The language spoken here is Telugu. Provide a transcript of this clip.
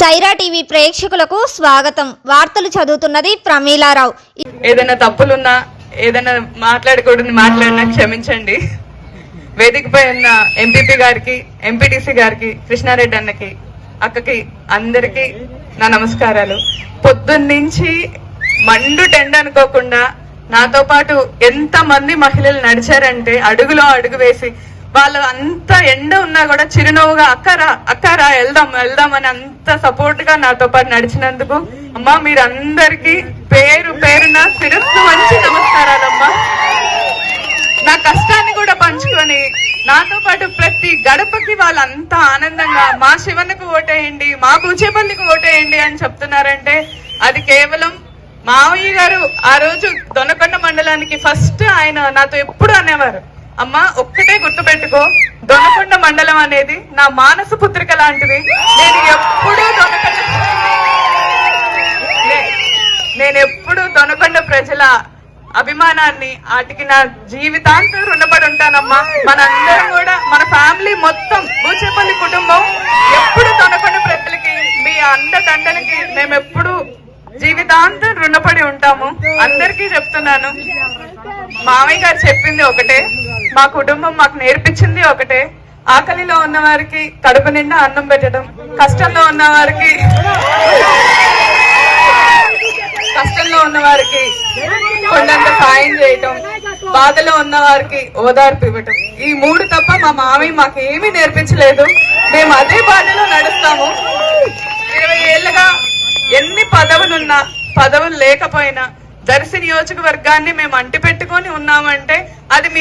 సైరా టీవీ ప్రేక్షకులకు స్వాగతం. వార్తలు చదువుతున్నది ప్రమీలారావు. ఏదైనా తప్పులున్నా ఏదైనా మాట్లాడకూడదు మాట్లాడినా క్షమించండి. వేదికపై ఉన్న ఎంపీపీ గారికి ఎంపీటీసీ గారికి కృష్ణారెడ్డి అన్నకి అక్కకి అందరికి నా నమస్కారాలు. పొద్దున్నుంచి మండు టెండ్ అనుకోకుండా నాతో పాటు ఎంత మంది మహిళలు నడిచారంటే అడుగులో అడుగు వేసి వాళ్ళు అంత ఎండ ఉన్నా కూడా చిరునవ్వుగా అక్కరా అక్కరా వెళ్దాం వెళ్దాం అని అంత సపోర్ట్గా నాతో పాటు నడిచినందుకు అమ్మా మీరందరికీ పేరు పేరున శిరస్సు మంచి నమస్కారాలమ్మా. నా కష్టాన్ని కూడా పంచుకొని నాతో పాటు ప్రతి గడపకి వాళ్ళంతా ఆనందంగా మా శివన్నకు ఓటేయండి మా కూచేపల్లికి ఓటేయండి అని చెప్తున్నారంటే అది కేవలం మావయ్య గారు ఆ రోజు దొనకొండ మండలానికి ఫస్ట్ ఆయన నాతో ఎప్పుడు అనేవారు. అమ్మా ఒక్కటే గుర్తుపెట్టుకో దొనకొండ మండలం అనేది నా మానస పుత్రిక లాంటిది. నేను ఎప్పుడూ దొనకొండ నే- నేను ఎప్పుడు దొనకొండ ప్రజల అభిమానాన్ని వాటికి నా జీవితాంతం రుణపడి ఉంటానమ్మా. మనందరం కూడా మన ఫ్యామిలీ మొత్తం బూచేపల్లి కుటుంబం ఎప్పుడు దొనకొండ ప్రజలకి మీ అండదండలకి మేము ఎప్పుడు జీవితాంతం రుణపడి ఉంటాము. అందరికీ చెప్తున్నాను. మామయ్య గారు చెప్పింది ఒకటే. మా కుటుంబం మాకు నేర్పించింది ఒకటే. ఆకలిలో ఉన్న వారికి కడుపు నిండా అన్నం పెట్టడం కష్టంలో ఉన్న వారికి కష్టంలో ఉన్న వారికి కొండంత సాయం చేయటం బాధలో ఉన్న వారికి ఓదార్పు ఇవ్వటం. ఈ మూడు తప్ప మా మామయ్య మాకు ఏమీ నేర్పించలేదు. మేము అదే బాధలో నడుస్తాము. లేకపోయినా దర్శి నియోజకవర్గాన్ని మేము అంటి పెట్టుకొని ఉన్నామంటే అది మీ